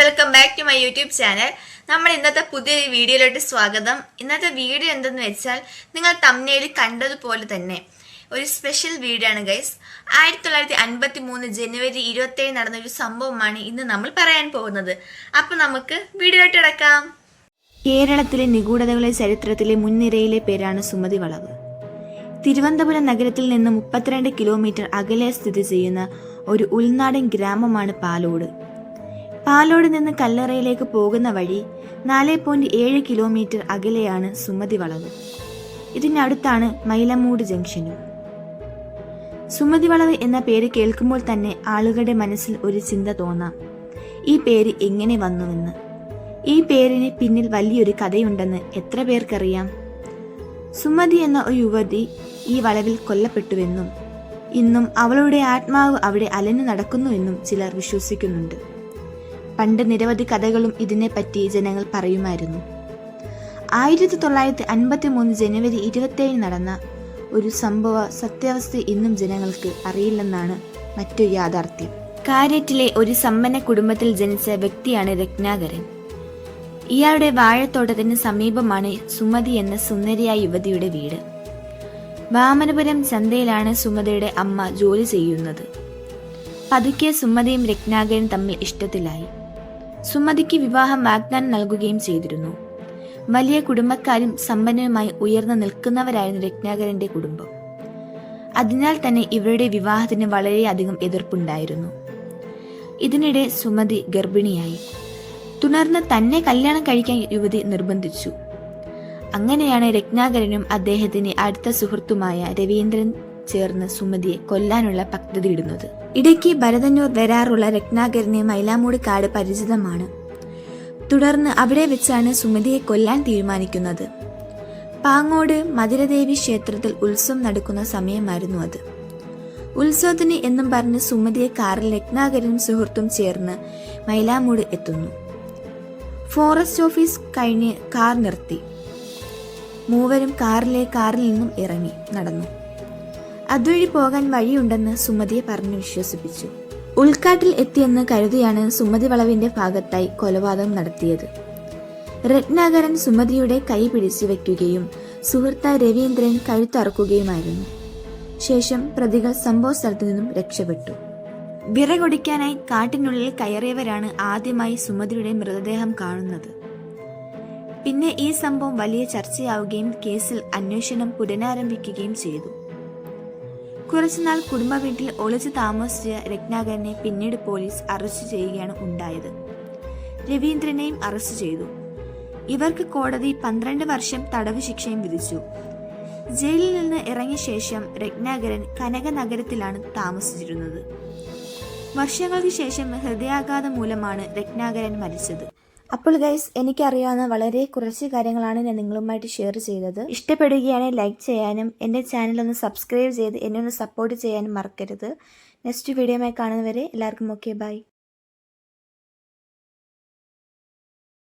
Welcome back to my YouTube channel. നമ്മൾ ഇന്നത്തെ പുതിയൊരു വീഡിയോയിലോട്ട് സ്വാഗതം. ഇന്നത്തെ വീഡിയോ എന്തെന്ന് വെച്ചാൽ നിങ്ങൾ തമ്മിൽ കണ്ടതുപോലെ തന്നെ ഒരു സ്പെഷ്യൽ വീഡിയോ ആണ് ഗൈസ്. ആയിരത്തി തൊള്ളായിരത്തി അൻപത്തി മൂന്ന് ജനുവരി ഇരുപത്തി ഏഴ് നടന്ന ഒരു സംഭവമാണ് ഇന്ന് നമ്മൾ പറയാൻ പോകുന്നത്. അപ്പൊ നമുക്ക് വീഡിയോയിലോട്ട് കിടക്കാം. കേരളത്തിലെ നിഗൂഢതകളെ ചരിത്രത്തിലെ മുൻനിരയിലെ പേരാണ് സുമതി വളവ്. തിരുവനന്തപുരം നഗരത്തിൽ നിന്ന് മുപ്പത്തിരണ്ട് കിലോമീറ്റർ അകലെ സ്ഥിതി ചെയ്യുന്ന ഒരു ഉൾനാടൻ ഗ്രാമമാണ് പാലോട്. പാലോട് നിന്ന് കല്ലറയിലേക്ക് പോകുന്ന വഴി നാല് പോയിന്റ് ഏഴ് കിലോമീറ്റർ അകലെയാണ് സുമതി വളവ്. ഇതിനടുത്താണ് മൈലമൂട് ജംഗ്ഷനും. സുമതി വളവ് എന്ന പേര് കേൾക്കുമ്പോൾ തന്നെ ആളുകളുടെ മനസ്സിൽ ഒരു ചിന്ത തോന്നാം. ഈ പേര് എങ്ങനെ വന്നുവെന്ന്. ഈ പേരിന് പിന്നിൽ വലിയൊരു കഥയുണ്ടെന്ന് എത്ര പേർക്കറിയാം? സുമതി എന്ന ഒരു യുവതി ഈ വളവിൽ കൊല്ലപ്പെട്ടുവെന്നും ഇന്നും അവളുടെ ആത്മാവ് അവിടെ അലഞ്ഞു നടക്കുന്നുവെന്നും ചിലർ വിശ്വസിക്കുന്നുണ്ട്. പണ്ട് നിരവധി കഥകളും ഇതിനെപ്പറ്റി ജനങ്ങൾ പറയുമായിരുന്നു. ആയിരത്തി തൊള്ളായിരത്തി അൻപത്തി മൂന്ന് ജനുവരി ഇരുപത്തിയേഴ് നടന്ന ഒരു സംഭവ സത്യാവസ്ഥ ഇന്നും ജനങ്ങൾക്ക് അറിയില്ലെന്നാണ് മറ്റൊരു യാഥാർത്ഥ്യം. കാരറ്റിലെ ഒരു സമ്പന്ന കുടുംബത്തിൽ ജനിച്ച വ്യക്തിയാണ് രത്നാകരൻ. ഇയാളുടെ വാഴത്തോട്ടത്തിന് സമീപമാണ് സുമതി എന്ന സുന്ദരിയായ യുവതിയുടെ വീട്. വാമനപുരം ചന്തയിലാണ് സുമതിയുടെ അമ്മ ജോലി ചെയ്യുന്നത്. പതുക്കെ സുമതിയും രത്നാകരൻ തമ്മിൽ ഇഷ്ടത്തിലായി. സുമതിക്ക് വിവാഹം വാഗ്ദാനം നൽകുകയും ചെയ്തിരുന്നു. വലിയ കുടുംബക്കാരും സമ്പന്നരുമായി ഉയർന്നു നിൽക്കുന്നവരായിരുന്നു രത്നാകരന്റെ കുടുംബം. അതിനാൽ തന്നെ ഇവരുടെ വിവാഹത്തിന് വളരെയധികം എതിർപ്പുണ്ടായിരുന്നു. ഇതിനിടെ സുമതി ഗർഭിണിയായി. തുടർന്ന് തന്നെ കല്യാണം കഴിക്കാൻ യുവതി നിർബന്ധിച്ചു. അങ്ങനെയാണ് രത്നാകരനും അദ്ദേഹത്തിന്റെ അടുത്ത സുഹൃത്തുമായ രവീന്ദ്രൻ ചേർന്ന് സുമതിയെ കൊല്ലാനുള്ള പദ്ധതി ഇടുന്നത് ഇടയ്ക്ക് ഭരതന്നൂർ വരാറുള്ള രത്നാകരനെ മൈലാമൂട് കാട് പരിചിതമാണ്. തുടർന്ന് അവിടെ വെച്ചാണ് സുമതിയെ കൊല്ലാൻ തീരുമാനിക്കുന്നത്. പാങ്ങോട് മധുരദേവി ക്ഷേത്രത്തിൽ ഉത്സവം നടക്കുന്ന സമയമായിരുന്നു അത്. ഉത്സവത്തിന് എന്നും പറഞ്ഞ് സുമതിയെ കാറിൽ രത്നാകരനും സുഹൃത്തും ചേർന്ന് മൈലാമൂട് എത്തുന്നു. ഫോറസ്റ്റ് ഓഫീസ് കഴിഞ്ഞ് കാർ നിർത്തി. മൂവരും കാറിലെ കാറിൽ നിന്നും ഇറങ്ങി നടന്നു. അതുവഴി പോകാൻ വഴിയുണ്ടെന്ന് സുമതിയെ പറഞ്ഞു വിശ്വസിപ്പിച്ചു. ഉൾക്കാട്ടിൽ എത്തിയെന്ന് കരുതിയാണ് സുമതി വളവിന്റെ ഭാഗത്തായി കൊലപാതകം നടത്തിയത്. രത്നാകരൻ സുമതിയുടെ കൈ പിടിച്ചു വയ്ക്കുകയും സുഹൃത്ത രവീന്ദ്രൻ കഴുത്തറക്കുകയുമായിരുന്നു. ശേഷം പ്രതികൾ സംഭവ സ്ഥലത്തു നിന്നും രക്ഷപ്പെട്ടു. വിറകൊടിക്കാനായി കാട്ടിനുള്ളിൽ കയറിയവരാണ് ആദ്യമായി സുമതിയുടെ മൃതദേഹം കാണുന്നത്. പിന്നെ ഈ സംഭവം വലിയ ചർച്ചയാവുകയും കേസിൽ അന്വേഷണം പുനരാരംഭിക്കുകയും ചെയ്തു. കുറച്ചുനാൾ കുടുംബ വീട്ടിൽ ഒളിച്ചു താമസിച്ച രത്നാകരനെ പിന്നീട് പോലീസ് അറസ്റ്റ് ചെയ്യുകയാണ് ഉണ്ടായത്. രവീന്ദ്രനെയും അറസ്റ്റ് ചെയ്തു. ഇവർക്ക് കോടതി പന്ത്രണ്ട് വർഷം തടവ് ശിക്ഷയും വിധിച്ചു. ജയിലിൽ നിന്ന് ഇറങ്ങിയ ശേഷം രത്നാകരൻ കനകനഗരത്തിലാണ് താമസിച്ചിരുന്നത്. വർഷങ്ങൾക്ക് ശേഷം ഹൃദയാഘാതം മൂലമാണ് രത്നാകരൻ മരിച്ചത്. അപ്പോൾ ഗൈസ് എനിക്കറിയാവുന്ന വളരെ കുറച്ച് കാര്യങ്ങളാണ് ഞാൻ നിങ്ങളുമായിട്ട് ഷെയർ ചെയ്തത്. ഇഷ്ടപ്പെടുകയാണെങ്കിൽ ലൈക്ക് ചെയ്യാനും എന്റെ ചാനൽ ഒന്ന് സബ്സ്ക്രൈബ് ചെയ്ത് എന്നെ ഒന്ന് സപ്പോർട്ട് ചെയ്യാനും മറക്കരുത്. നെക്സ്റ്റ് വീഡിയോമായി കാണുന്നവരെ എല്ലാവർക്കും ഓക്കെ ബൈ